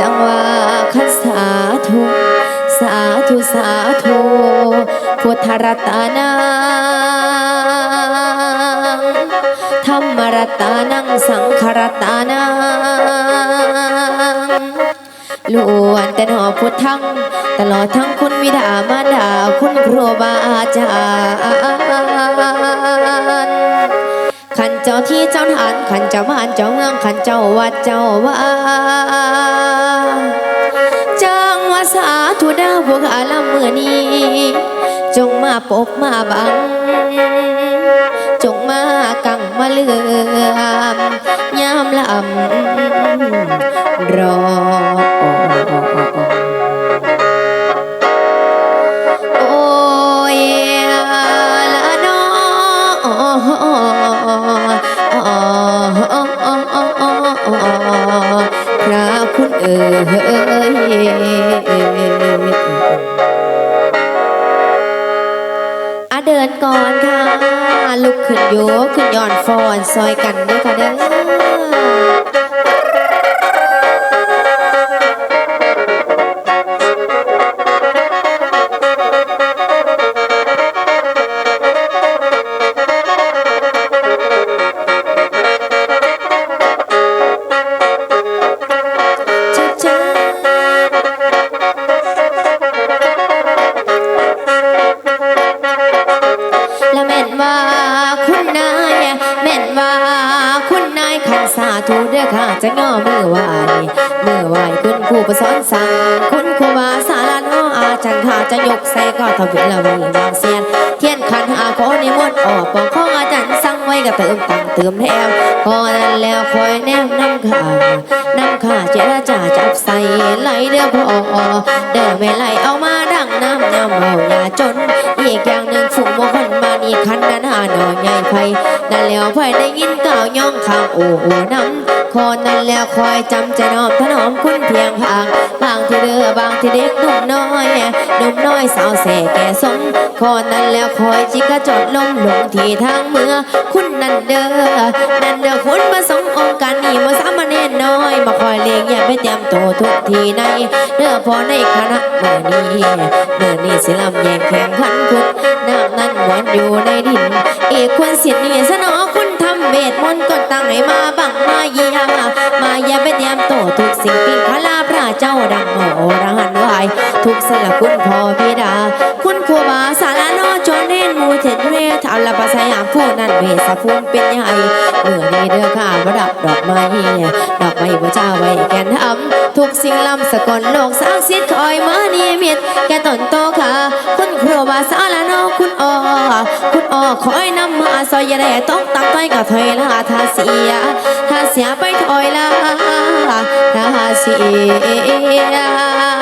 จังว่าคันสาธุสาธุสาธุพุทธรัตนา รรมรัตนังสังขรัตนังล้วนแต่หอพุทธัง ตลอดทั้งคุณวิดามารดาคุณครูบาอาจารย์ขันเจ้าที่เจ้าทานขันเจ้าบ้านเจ้าเมืองขันเจ้าวัดเจ้าว่าจังวาสาธุดาวพวกอาลเมื่อนี้ จงมาปกมาบัง มาเลือมยามลำรอโอ้ยละนอพระคุณเอ๋ยอะเดินก่อนค่ะ ลุกขึ้นโยกขึ้นย่อนฟอนซอยกันด้วยค่ะเด้อ เด้อค่ะจะงอมือไหวมือไหวคุณครูประสอนสั่งคุณครูบาสารานออาจันทาจะยกใส่ก็ทำเป็นละวีวางเสียนเทียนขันหาขอนิมนต์ออกปองข้องอาจารย์สั่งไว้ก็เติมตังเติมแถมพอนั้นแล้วคอยแนมน้ำขานำขาเจรจาจับใส่ไหลเด้อพอเด้อไม่ไหลเอามาดังน้ำยำเอาอย่าจนอีกอย่างหนึ่ง นี่คันนั้นหาหน่อใหญ่ไฟนั่นแล้วไฟได้ยินเก่าย่องข้างโอ้โหน้ำคอนั้นแล้วคอยจำใจน้อมถนอมคุณเพียงพางบางที่เดือบางที่เด็กหนุ่มน้อยหนุ่มน้อยสาวแสแก่สมคอนั้นแล้วคอยจิกกระจดลมลงที่ทางเมื่อคุณนั่นเด้อนั่นเด้อคุณมาสงองค์การนี่มาสามเณรน้อยมาคอยเลี้ยงอย่าไปเตรียมโตทุกทีในเด้อพอในคณะเมื่อนี้เมื่อนี้สิลำแยงแข่งขันคุด น้ำนั้นหวนอยู่ในดิน เอกควรเสียดนี่สนอคุณทำเวทมนต์กดตั้งให้มาบังมาเยียมมาอย่าไปเตรียมโตทุกสิ่งปิงพระลาพระเจ้าดังโหรหันไหวาย ทุกสละคุณพ่อพิดา คุณครูบาสารนอย ผู้นั้นเวสภูมิเป็นใหญ่เมื่อนี้เด้อข้าประดับดอกไม้ดอกไม้พระเจ้าไว้แก่นทำทุกสิ่งล้ำสกลโลกสร้างสิทธิ์คอยมานิมิตแก่ตนโตค่ะ คุณครูบาสารนอคุณออคุณออคอยนำมาซอยอยาได้ตกตักต้อยกับถอยละถ้าเสียถ้าเสียไปถอยละถ้าเสีย